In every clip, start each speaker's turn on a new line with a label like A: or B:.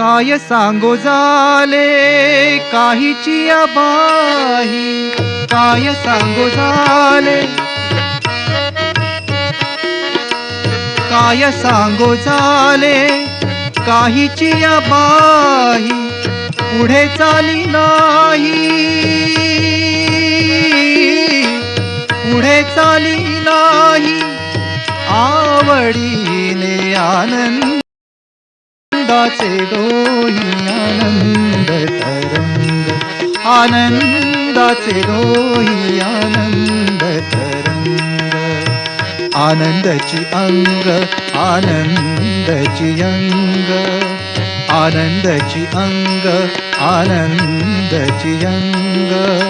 A: काय सांगो झाले? काहीची अबाही काय सांगो झाले? काय सांगो झाले? काहीची अबाही पुढे चाली नाही. पुढे चाली नाही. आवडीने आनंदाचे दोन्ही आनंद तरंग. आनंदाचे डोही आनंद तरंग. आनंदाची अंग आनंदाची अंग. आनंदाची अंग आनंदाची अंग.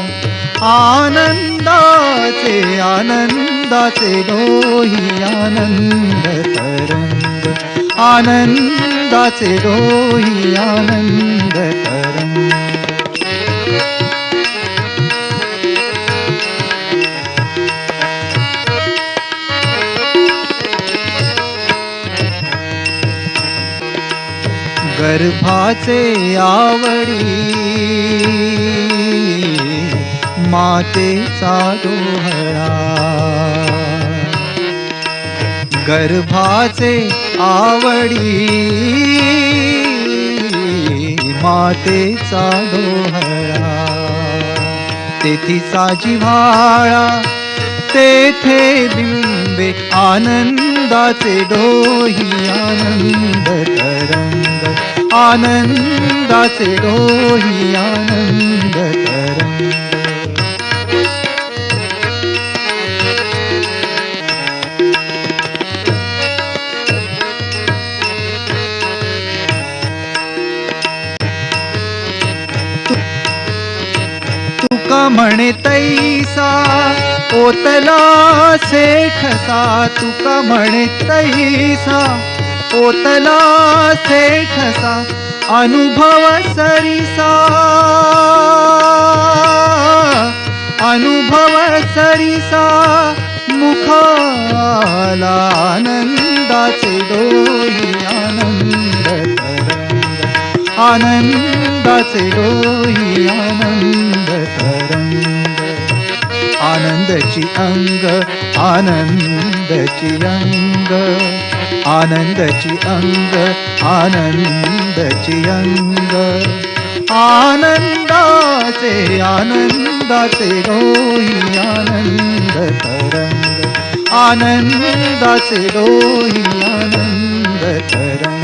A: आनंदाचे आनंदाचे दोही आनंद तरंग. आनंद आनंदाचे डोही आनंद तरंग गर्भाचे आवडी मातेचा डोहळा। गर्भाचे आवडी मातेचा डोहळा. तेथीचा जिव्हाळा तेथे बिंबे आनंदाचे डोही आनंद तरंग. आनंदाचे डोही आनंद तरंग. म्हणे तैसा ओतला सेठसा तुका म्हणे तैसा ओतला सेठसा अनुभव सरिसा. अनुभव सरिसा मुखाला आनंदाचे डोई आनंद आनंदाचे डोई आनंदाची अंग आनंदाची अंग आनंदाची अंग आनंदाची अंग. आनंदाचे आनंदाचे डोही आनंद तरंग. आनंदाचे डोही आनंद तरंग.